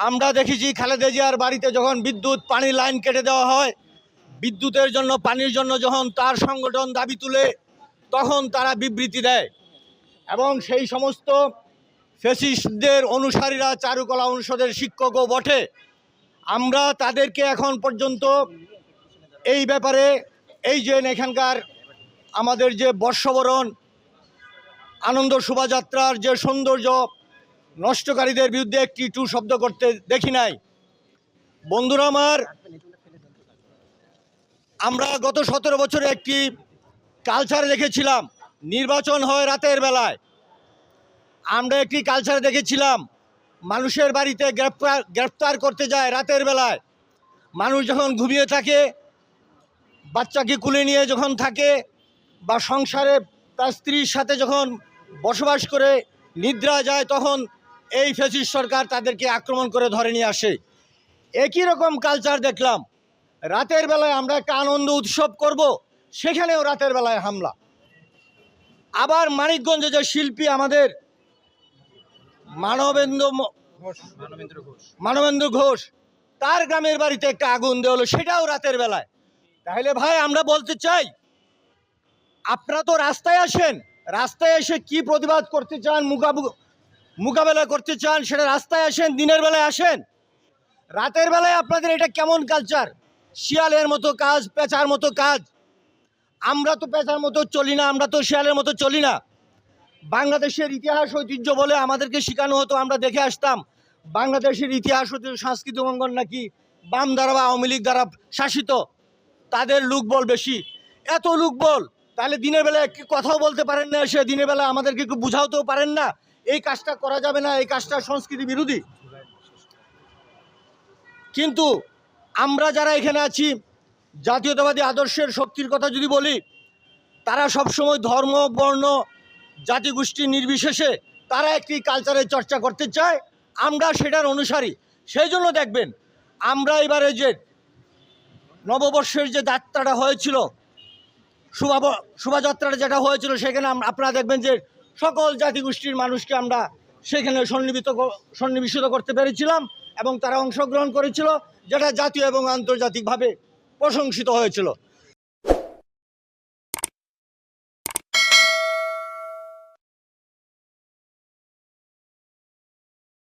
আমরা দেখেছি খালেদা জিয়ার বাড়িতে যখন বিদ্যুৎ পানির লাইন কেটে দেওয়া হয়, বিদ্যুতের জন্য, পানির জন্য যখন তার সংগঠন দাবি তুলে, তখন তারা বিবৃতি দেয়। এবং সেই সমস্ত ফেসিস্টদের অনুসারীরা চারুকলা অনুষদের শিক্ষকও বটে। আমরা তাদেরকে এখন পর্যন্ত এই ব্যাপারে, এই যে এখানকার আমাদের যে বর্ষবরণ, আনন্দ শোভাযাত্রার যে সৌন্দর্য নষ্টকারীদের বিরুদ্ধে একটি টু শব্দ করতে দেখি নাই। বন্ধুরা আমার, আমরা গত সতেরো বছরে একটি কালচার দেখেছিলাম, নির্বাচন হয় রাতের বেলায়। আমরা একটি কালচার দেখেছিলাম, মানুষের বাড়িতে গ্রেপ্তার গ্রেপ্তার করতে যায় রাতের বেলায়। মানুষ যখন ঘুমিয়ে থাকে, বাচ্চাকে কুলে নিয়ে যখন থাকে বা সংসারে তার স্ত্রীর সাথে যখন বসবাস করে, নিদ্রা যায় তখন এই ফেসিস সরকার তাদেরকে আক্রমণ করে ধরে নিয়ে আসে। একই রকম কালচার দেখলাম। রাতের বেলায় আমরা একটা আনন্দ উৎসব করব, সেখানেও রাতের বেলায় হামলা। আবার মানিকগঞ্জে যে শিল্পী আমাদের মানবেন্দ্র ম- মানবেন্দ্র ঘোষ, তার গ্রামের বাড়িতে একটা আগুন দেওয়া হলো, সেটাও রাতের বেলায়। তাহলে ভাই, আমরা বলতে চাই, আপনারা তো রাস্তায় আসেন, রাস্তায় এসে কি প্রতিবাদ করতে চান মুকাবু- মোকাবেলা করতে চান, সেটা রাস্তায় আসেন, দিনের বেলায় আসেন। রাতের বেলায় আপনাদের এটা কেমন কালচার শিয়ালের মতো কাজ, পেঁচার মতো কাজ। আমরা তো পেঁচার মতো চলি না, আমরা তো শিয়ালের মতো চলি না। বাংলাদেশের ইতিহাস ঐতিহ্য বলে আমাদেরকে শেখানো হতো, আমরা দেখে আসতাম। বাংলাদেশের ইতিহাস ঐতিহ্য, সাংস্কৃতিক অঙ্গন নাকি বাম দ্বারা বা আওয়ামী লীগ দ্বারা শাসিত? তাদের লোকবল বেশি। এত লোকবল, তাহলে দিনের বেলা কথাও বলতে পারেন না, সে দিনের বেলা আমাদেরকে একটু বুঝাতেও পারেন না? এই কাজটা করা যাবে না, এই কাজটা সংস্কৃতি বিরোধী। কিন্তু আমরা যারা এখানে আছি, জাতীয়তাবাদী আদর্শের শক্তির কথা যদি বলি, তারা সবসময় ধর্ম, বর্ণ, জাতিগোষ্ঠী নির্বিশেষে তারা একটি কালচারের চর্চা করতে চায়। আমরা সেটার অনুসারী। সেই জন্য দেখবেন, আমরা এবারে যে নববর্ষের যে যাত্রাটা হয়েছিল শোভা শোভাযাত্রাটা যেটা হয়েছিল, সেখানে আপনারা দেখবেন যে সকল জাতিগোষ্ঠীর মানুষকে আমরা সেখানে সন্নিবিত সন্নিবেশিত করতে পেরেছিলাম এবং তারা অংশগ্রহণ করেছিল, যেটা জাতীয় এবং আন্তর্জাতিকভাবে প্রশংসিত হয়েছিল।